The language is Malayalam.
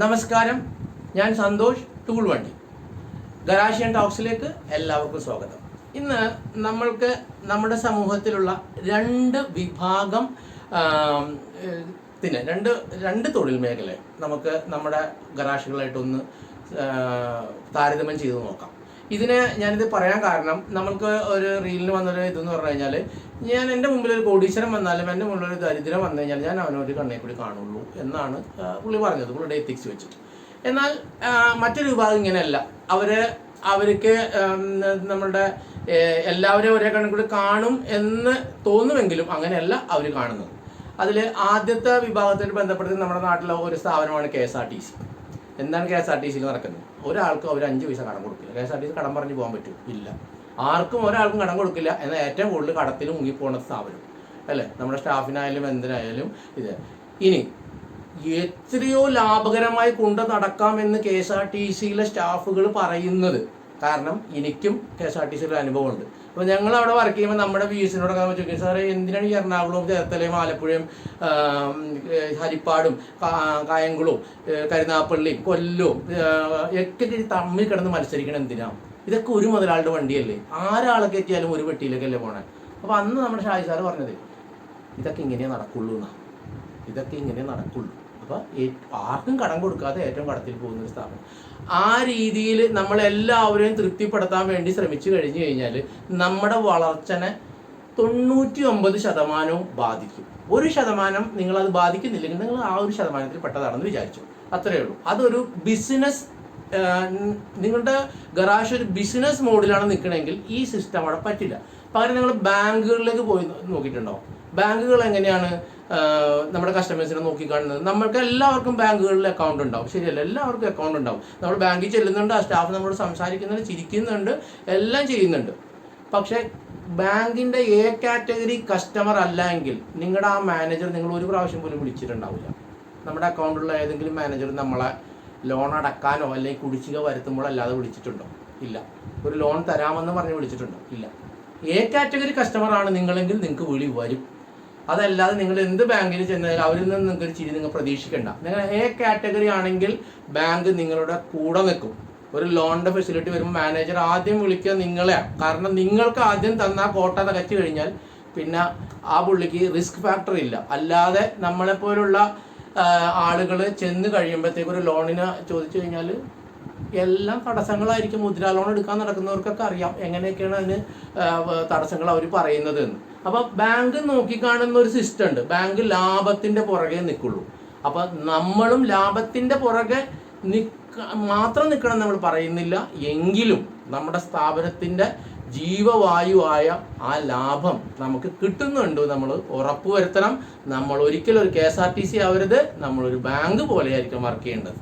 നമസ്കാരം. ഞാൻ സന്തോഷ് ടൂൾ വണ്ടി ഗരാഷ്യൻ ടോക്സിലേക്ക് എല്ലാവർക്കും സ്വാഗതം. ഇന്ന് നമ്മൾക്ക് നമ്മുടെ സമൂഹത്തിലുള്ള രണ്ട് വിഭാഗം പിന്നെ രണ്ട് രണ്ട് തൊഴിൽ മേഖല നമുക്ക് നമ്മുടെ ഗരാഷികളായിട്ടൊന്ന് താരതമ്യം ചെയ്ത് നോക്കാം. ഇതിന് ഞാനിത് പറയാൻ കാരണം നമ്മൾക്ക് ഒരു റീലിന് വന്നൊരു ഇതെന്ന് പറഞ്ഞു കഴിഞ്ഞാൽ ഞാൻ എന്റെ മുമ്പിൽ ഒരു കോടീശ്വരം വന്നാലും എന്റെ മുമ്പിൽ ഒരു ദരിദ്രം വന്നു കഴിഞ്ഞാൽ ഞാൻ അവനൊരു കണ്ണേ കൂടി കാണുള്ളൂ എന്നാണ് പുള്ളി പറഞ്ഞത്. പുള്ളിയുടെ എത്തിക്സ് വെച്ചിട്ട് എന്നാൽ മറ്റൊരു വിഭാഗം ഇങ്ങനെയല്ല. അവർ അവർക്ക് നമ്മളുടെ എല്ലാവരും ഒരേ കണ്ണും കൂടി കാണും എന്ന് തോന്നുമെങ്കിലും അങ്ങനെയല്ല അവർ കാണുന്നത്. അതിൽ ആദ്യത്തെ വിഭാഗത്തിന് ബന്ധപ്പെടുത്തി നമ്മുടെ നാട്ടിലെ ഒരു സ്ഥാപനമാണ് K S R T C. എന്താണ് കെ എസ് ആർ ടി സിയിൽ നടക്കുന്നത്? ഒരാൾക്കും അവർ അഞ്ച് പൈസ കടം കൊടുക്കില്ല. K S R T C കടം പറഞ്ഞു പോകാൻ പറ്റും. ഇല്ല. ആർക്കും ഒരാൾക്കും കടം കൊടുക്കില്ല എന്ന ഏറ്റവും കൂടുതൽ കടത്തിൽ മുങ്ങിപ്പോണ സ്ഥാപനം. അല്ലേ? നമ്മുടെ സ്റ്റാഫിനായാലും എന്തിനായാലും ഇത്. ഇനി എത്രയോ ലാഭകരമായി കൊണ്ട് നടക്കാമെന്ന് കെ എസ് ആർ ടി സിയിലെ സ്റ്റാഫുകൾ പറയുന്നത്. കാരണം എനിക്കും കെ എസ് ആർ ടി സിയിലെ അനുഭവമുണ്ട്. അപ്പോൾ ഞങ്ങൾ അവിടെ വർക്ക് ചെയ്യുമ്പോൾ നമ്മുടെ വ്യൂസിനോടൊക്കെ നമ്മൾ ചോദിക്കും സാറേ എന്തിനാണ് ഈ എറണാകുളവും ചേർത്തലയും ആലപ്പുഴയും ഹരിപ്പാടും കായംകുളവും കരുനാപ്പള്ളിയും കൊല്ലവും ഒക്കെ തമ്മിൽ കിടന്ന് മത്സരിക്കണം എന്തിനാണ് ഇതൊക്കെ ഒരു മുതലാളുടെ വണ്ടിയല്ലേ? ആരാളൊക്കെ എത്തിയാലും ഒരു പെട്ടിയിലേക്കല്ലേ പോണേ? അപ്പോൾ അന്ന് നമ്മുടെ ഷാജി സാറ് പറഞ്ഞത് ഇതൊക്കെ ഇങ്ങനെ നടക്കുള്ളൂ എന്നാ ഇതൊക്കെ ഇങ്ങനെ നടക്കുള്ളൂ. അപ്പോൾ ആർക്കും കടം കൊടുക്കാതെ ഏറ്റവും കടത്തിൽ പോകുന്ന ഒരു സ്ഥാപനം. ആ രീതിയിൽ നമ്മളെല്ലാവരെയും തൃപ്തിപ്പെടുത്താൻ വേണ്ടി ശ്രമിച്ചു കഴിഞ്ഞു കഴിഞ്ഞാൽ നമ്മുടെ വളർച്ചനെ തൊണ്ണൂറ്റി ഒമ്പത് ശതമാനവും ബാധിക്കും. ഒരു ശതമാനം നിങ്ങളത് ബാധിക്കുന്നില്ലെങ്കിൽ നിങ്ങൾ ആ ഒരു ശതമാനത്തിൽ പെട്ടതാണെന്ന് വിചാരിച്ചു. അത്രയേ ഉള്ളൂ. അതൊരു ബിസിനസ് നിങ്ങളുടെ ഗറാഷ് ഒരു ബിസിനസ് മോഡിലാണ് നിൽക്കണമെങ്കിൽ ഈ സിസ്റ്റം അവിടെ പറ്റില്ല. പകരം നിങ്ങൾ ബാങ്കുകളിലേക്ക് പോയി നോക്കിയിട്ടുണ്ടോ? ബാങ്കുകൾ എങ്ങനെയാണ്? നമ്മുടെ കസ്റ്റമേഴ്സിനെ നോക്കിക്കാണുന്നത്. നമ്മൾക്ക് എല്ലാവർക്കും ബാങ്കുകളിൽ അക്കൗണ്ട് ഉണ്ടാവും. ശരിയല്ല? എല്ലാവർക്കും അക്കൗണ്ട് ഉണ്ടാവും. നമ്മൾ ബാങ്കിൽ ചെല്ലുന്നുണ്ട് ആ സ്റ്റാഫ് നമ്മളോട് സംസാരിക്കുന്നുണ്ട് ചിരിക്കുന്നുണ്ട് എല്ലാം ചെയ്യുന്നുണ്ട്. പക്ഷേ ബാങ്കിന്റെ എ കാറ്റഗറി കസ്റ്റമർ അല്ല എങ്കിൽ നിങ്ങളുടെ ആ മാനേജർ നിങ്ങൾ ഒരു പ്രാവശ്യം പോലും വിളിച്ചിട്ടുണ്ടാവില്ല. നമ്മുടെ അക്കൗണ്ടുള്ള ഏതെങ്കിലും മാനേജർ നമ്മളെ ലോൺ അടക്കാനോ അല്ലെങ്കിൽ കുടിശ്ശിക വരുത്തുമ്പോൾ അല്ലാതെ വിളിച്ചിട്ടുണ്ടോ? ഇല്ല. ഒരു ലോൺ തരാമെന്ന് പറഞ്ഞ് വിളിച്ചിട്ടുണ്ടോ? ഇല്ല. എ കാറ്റഗറി കസ്റ്റമറാണ് നിങ്ങളെങ്കിൽ നിങ്ങൾക്ക് വിളി വരും. അതല്ലാതെ നിങ്ങൾ എന്ത് ബാങ്കിൽ ചെന്നാലും അവരിൽ നിന്ന് നിങ്ങൾക്ക് ചിരി നിങ്ങൾ പ്രതീക്ഷിക്കേണ്ട. നിങ്ങൾ ഏ കാറ്റഗറി ആണെങ്കിൽ ബാങ്ക് നിങ്ങളുടെ കൂടെ നിൽക്കും ഒരു ലോണിന്റെ ഫെസിലിറ്റി വരുമ്പോൾ മാനേജർ ആദ്യം വിളിക്കുക നിങ്ങളെയാണ് കാരണം നിങ്ങൾക്ക് ആദ്യം തന്ന കോട്ട തകച്ചു കഴിഞ്ഞാൽ പിന്നെ ആ പുള്ളിക്ക് റിസ്ക് ഫാക്ടർ ഇല്ല. അല്ലാതെ നമ്മളെപ്പോലുള്ള ആളുകൾ ചെന്ന് കഴിയുമ്പോഴത്തേക്ക് ഒരു ലോണിന് ചോദിച്ചു കഴിഞ്ഞാൽ എല്ലാം തടസ്സങ്ങളായിരിക്കും. മുദ്രാ ലോൺ എടുക്കാൻ നടക്കുന്നവർക്കൊക്കെ അറിയാം. എങ്ങനെയൊക്കെയാണ് അതിന് തടസ്സങ്ങൾ അവർ പറയുന്നത് എന്ന്. അപ്പൊ ബാങ്ക് നോക്കിക്കാണുന്ന ഒരു സിസ്റ്റം ഉണ്ട്. ബാങ്ക് ലാഭത്തിന്റെ പുറകെ നിൽക്കുള്ളൂ അപ്പോൾ നമ്മളും ലാഭത്തിന്റെ പുറകെ മാത്രം നിൽക്കണം നമ്മൾ പറയുന്നില്ല. എങ്കിലും നമ്മുടെ സ്ഥാപനത്തിന്റെ ജീവവായുവായ ആ ലാഭം നമുക്ക് കിട്ടുന്നുണ്ട് നമ്മൾ ഉറപ്പുവരുത്തണം. നമ്മൾ ഒരിക്കലും ഒരു K S R T C ആവരുത്. നമ്മളൊരു ബാങ്ക് പോലെയായിരിക്കും വർക്ക് ചെയ്യേണ്ടത്.